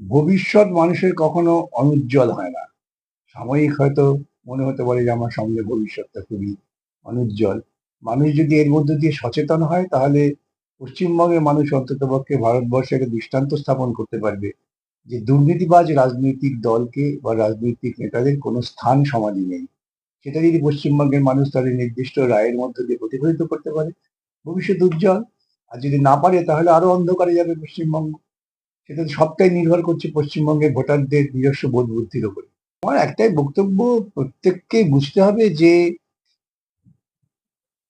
ভবিষ্যৎ মানুষের কখনো অনুজ্জ্বল হয় না। সাময়িক হয়তো মনে হতে পারে যে আমার সামনে ভবিষ্যৎটা খুবই অনুজ্জ্বল। মানুষ যদি এর মধ্যে দিয়ে সচেতন হয়, তাহলে পশ্চিমবঙ্গের মানুষ অন্ততপক্ষে ভারতবর্ষে একটা দৃষ্টান্ত স্থাপন করতে পারবে যে দুর্নীতিবাজ রাজনৈতিক দলকে বা রাজনৈতিক নেতাদের কোনো স্থান সমাজে নেই। সেটা যদি পশ্চিমবঙ্গের মানুষ তাদের নির্দিষ্ট রায়ের মধ্যে দিয়ে প্রতিফলিত করতে পারে, ভবিষ্যৎ উজ্জ্বল। আর যদি না পারে, তাহলে আরও অন্ধকারে যাবে পশ্চিমবঙ্গ। সেটা সবটাই নির্ভর করছে পশ্চিমবঙ্গের ভোটারদের নিজস্ব বোধ বুদ্ধির উপরে। আমার একটাই বক্তব্য প্রত্যেককে বুঝতে হবে যে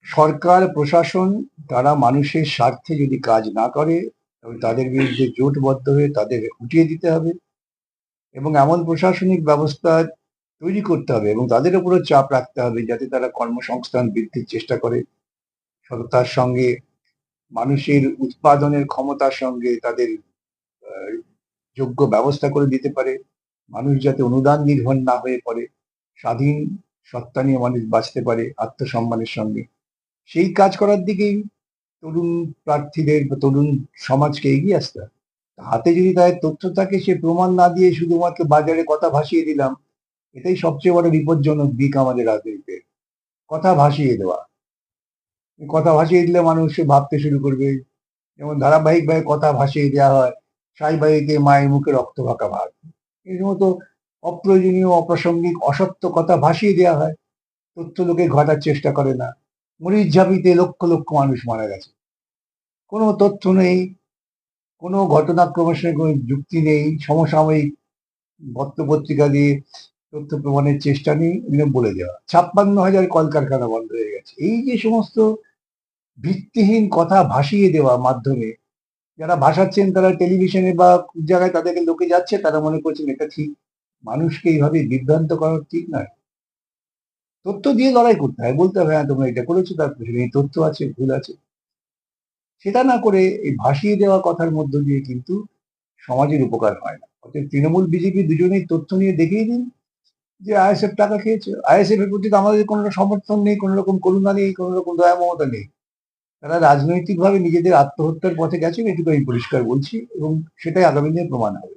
সরকার, প্রশাসন তারা মানুষের স্বার্থে যদি কাজ না করে তবে তাদের বিরুদ্ধে জোটবদ্ধ হয়ে তাদের উঠিয়ে দিতে হবে এবং এমন প্রশাসনিক ব্যবস্থা তৈরি করতে হবে এবং তাদের উপরও চাপ রাখতে হবে যাতে তারা কর্মসংস্থান বৃদ্ধির চেষ্টা করে। সততার সঙ্গে মানুষের উৎপাদনের ক্ষমতার সঙ্গে তাদের যোগ্য ব্যবস্থা করে দিতে পারে। মানুষ যাতে অনুদান নির্ভর না হয়ে পড়ে, স্বাধীন সত্তা নিয়ে মানুষ বাঁচতে পারে আত্মসম্মানের সঙ্গে। সেই কাজ করার দিকেই তরুণ প্রার্থীদের বা তরুণ সমাজকে এগিয়ে আসতে হাতে যদি তাদের তথ্য থাকে, সে প্রমাণ না দিয়ে শুধুমাত্র বাজারে কথা ভাসিয়ে দিলাম, এটাই সবচেয়ে বড় বিপজ্জনক দিক আমাদের রাজনীতিতে। কথা ভাসিয়ে দেওয়া। কথা ভাসিয়ে দিলে মানুষ ভাবতে শুরু করবে। যেমন ধারাবাহিকভাবে কথা ভাসিয়ে দেওয়া হয় সাই বাড়িতে মায়ের মুখে রক্ত ফাঁকা ভাত এই মতো অপ্রয়োজনীয়, অপ্রাসঙ্গিক, অসত্য কথা ভাসিয়ে দেওয়া হয়। তথ্য লোকে ঘটার চেষ্টা করে না। মরিচ ঝাঁপিতে লক্ষ লক্ষ মানুষ মারা গেছে। কোনো তথ্য নেই, কোনো ঘটনাক্রমের সঙ্গে কোনো যুক্তি নেই, সমসাময়িক পত্রপত্রিকা দিয়ে তথ্য প্রমাণের চেষ্টা নেই, এগুলো বলে দেওয়া। ছাপ্পান্ন হাজার কলকারখানা বন্ধ হয়ে গেছে। এই যে সমস্ত ভিত্তিহীন কথা ভাসিয়ে দেওয়া মাধ্যমে যারা ভাসাচ্ছেন তারা টেলিভিশনে বা জায়গায় তাদেরকে লোকে যাচ্ছে, তারা মনে করছেন এটা ঠিক। মানুষকে এইভাবে বিভ্রান্ত করা ঠিক নয়। তথ্য দিয়ে লড়াই করতে হয়, বলতে হবে হ্যাঁ তোমরা এটা করেছ, তার পেছনে এই তথ্য আছে, ভুল আছে। সেটা না করে এই ভাসিয়ে দেওয়া কথার মধ্য দিয়ে কিন্তু সমাজের উপকার হয় না। অর্থাৎ তৃণমূল, বিজেপি দুজনেই তথ্য নিয়ে দেখিয়ে দিন যে আইএসএফ টাকা খেয়েছে। আইএসএফ এর প্রতি আমাদের কোনো সমর্থন নেই কোনো রকম করুণা নেই কোনো রকম দয়া মমতা নেই। তারা রাজনৈতিকভাবে নিজেদের আত্মহত্যার পথে গেছেন, এটুকু আমি পরিষ্কার বলছি এবং সেটাই আগামী দিনে প্রমাণ হবে।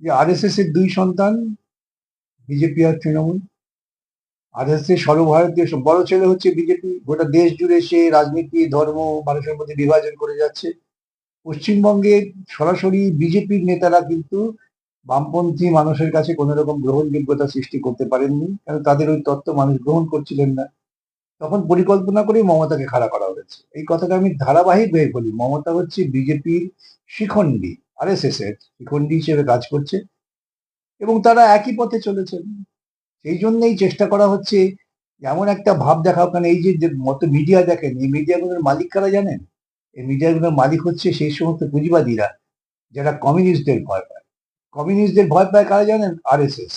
যে আরএসএস এর দুই সন্তান বিজেপি আর তৃণমূল আরএসএস এর সর্বভারতীয় সব- বড় ছেলে হচ্ছে বিজেপি গোটা দেশ জুড়ে সে রাজনীতি, ধর্ম, মানুষের মধ্যে বিভাজন করে যাচ্ছে। পশ্চিমবঙ্গে সরাসরি বিজেপির নেতারা কিন্তু বামপন্থী মানুষের কাছে কোনো রকম গ্রহণযোগ্যতা সৃষ্টি করতে পারেননি, কারণ তাদের ওই তত্ত্ব মানুষ গ্রহণ করছিলেন না। তখন পরিকল্পনা করেই মমতাকে খাড়া করা হয়েছে। এই কথাটা আমি ধারাবাহিক ভাবে বলি। মমতা হচ্ছে বিজেপির শিখণ্ডী এস এর শিখণ্ডী হিসেবে কাজ করছে এবং তারা একই পথে চলেছেন। সেই জন্যই চেষ্টা করা হচ্ছে, এমন একটা ভাব দেখা ওখানে এই যে মতো মিডিয়া দেখেন, এই মিডিয়াগুলোর মালিক কারা জানেন? এই মিডিয়াগুলোর মালিক হচ্ছে সেই সমস্ত পুঁজিবাদীরা যারা কমিউনিস্টদের ভয় পায়। কমিউনিস্টদের ভয় পায় কারা জানেন? আরএসএস।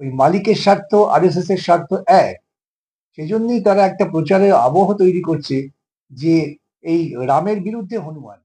ওই মালিকের স্বার্থ আরএসএস এর স্বার্থ এক। সেই জন্যই তারা একটা প্রচারের আবহ তৈরি করছে যে এই রামের বিরুদ্ধে হনুমান।